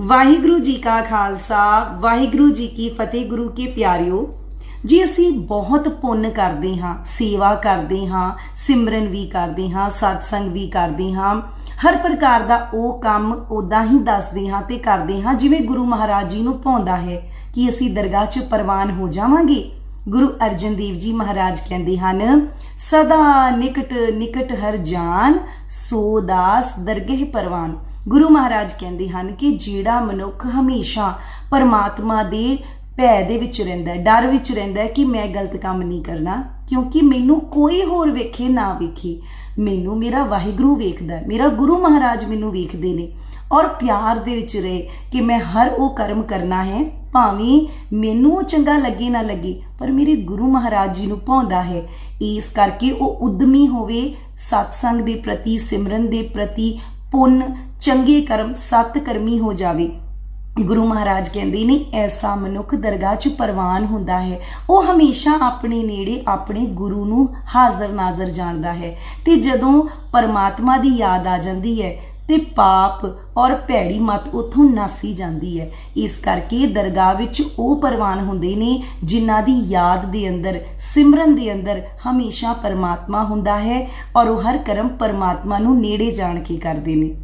ਵਾਹਿਗੁਰੂ ਜੀ ਕਾ ਖਾਲਸਾ, ਵਾਹਿਗੁਰੂ ਜੀ ਕੀ ਫਤਿਹ, ਗੁਰੂ ਕੇ ਪਿਆਰਿਓ। ਜੀ ਅਸੀਂ ਬਹੁਤ ਪੁੰਨ ਕਰਦੇ ਹਾਂ, ਸੇਵਾ ਕਰਦੇ ਹਾਂ, ਸਿਮਰਨ ਵੀ ਕਰਦੇ ਹਾਂ, ਸਤਸੰਗ ਵੀ ਕਰਦੇ ਹਾਂ, ਹਰ ਪ੍ਰਕਾਰ ਦਾ ਉਹ ਕੰਮ ਉਦਾਂ ਹੀ ਦੱਸਦੇ ਹਾਂ ਤੇ ਕਰਦੇ ਹਾਂ ਜਿਵੇਂ ਗੁਰੂ ਮਹਾਰਾਜ ਜੀ ਨੂੰ ਪਾਉਂਦਾ ਹੈ ਕਿ ਅਸੀਂ ਦਰਗਾਹ 'ਚ ਪ੍ਰਵਾਨ ਹੋ ਜਾਵਾਂਗੇ। ਗੁਰੂ ਅਰਜਨ ਦੇਵ ਜੀ ਮਹਾਰਾਜ ਕਹਿੰਦੇ ਹਨ, ਸਦਾ ਨਿਕਟ ਨਿਕਟ ਹਰ ਜਾਨ, ਸੋ ਦਾਸ ਦਰਗਹਿ ਪਰਵਾਨ। ਗੁਰੂ ਮਹਾਰਾਜ ਕਹਿੰਦੇ ਹਨ ਕਿ ਜਿਹੜਾ ਮਨੁੱਖ ਹਮੇਸ਼ਾ ਪਰਮਾਤਮਾ ਦੇ ਭੈ ਦੇ ਵਿੱਚ ਰਹਿੰਦਾ ਡਰ ਵਿੱਚ ਰਹਿੰਦਾ ਕਿ ਮੈਂ ਗਲਤ ਕੰਮ ਨਹੀਂ ਕਰਨਾ, ਕਿਉਂਕਿ ਮੈਨੂੰ ਕੋਈ ਹੋਰ ਵੇਖੇ ਨਾ ਵੇਖੇ। ਮੈਨੂੰ ਮੇਰਾ ਵਾਹਿਗੁਰੂ ਵੇਖਦਾ ਮੇਰਾ ਗੁਰੂ ਮਹਾਰਾਜ ਮੈਨੂੰ ਵੇਖਦੇ ਨੇ। ਔਰ ਪਿਆਰ ਦੇ ਵਿੱਚ ਰਹੇ ਕਿ ਮੈਂ ਹਰ ਉਹ ਕਰਮ ਕਰਨਾ ਹੈ, ਭਾਵੇਂ ਮੈਨੂੰ ਉਹ ਚੰਗਾ ਲੱਗੇ ਨਾ ਲੱਗੇ, ਪਰ ਮੇਰੇ ਗੁਰੂ ਮਹਾਰਾਜ ਜੀ ਨੂੰ ਭਾਉਂਦਾ ਹੈ। ਇਸ ਕਰਕੇ ਉਹ ਉਦਮੀ ਹੋਵੇ, ਸਤਸੰਗ ਦੇ ਪ੍ਰਤੀ, ਸਿਮਰਨ ਦੇ ਪ੍ਰਤੀ ਪੁੰਨ, ਚੰਗੇ ਕਰਮ, ਸਤ ਕਰਮੀ ਹੋ ਜਾਵੇ। ਗੁਰੂ ਮਹਾਰਾਜ ਕਹਿੰਦੇ ਨੇ, ਐਸਾ ਮਨੁੱਖ ਦਰਗਾਹ 'ਚ ਪ੍ਰਵਾਨ ਹੁੰਦਾ ਹੈ। ਉਹ ਹਮੇਸ਼ਾ ਆਪਣੇ ਨੇੜੇ ਆਪਣੇ ਗੁਰੂ ਨੂੰ ਹਾਜ਼ਰ ਨਾਜ਼ਰ ਜਾਣਦਾ ਹੈ ਤੇ ਜਦੋਂ ਪਰਮਾਤਮਾ ਦੀ ਯਾਦ ਆ ਜਾਂਦੀ ਹੈ ਤੇ ਪਾਪ ਔਰ ਭੈੜੀ ਮਤ ਉਥੋਂ ਨਾਸੀ ਜਾਂਦੀ ਹੈ। ਇਸ ਕਰਕੇ ਦਰਗਾਹ ਵਿੱਚ ਉਹ ਪ੍ਰਵਾਨ ਹੁੰਦੇ ਨੇ ਜਿਨ੍ਹਾਂ ਦੀ ਯਾਦ ਦੇ ਅੰਦਰ, ਸਿਮਰਨ ਦੇ ਅੰਦਰ ਹਮੇਸ਼ਾ ਪਰਮਾਤਮਾ ਹੁੰਦਾ ਹੈ ਔਰ ਉਹ ਹਰ ਕਰਮ ਪਰਮਾਤਮਾ ਨੂੰ ਨੇੜੇ ਜਾਣ ਕੇ ਕਰਦੇ ਨੇ।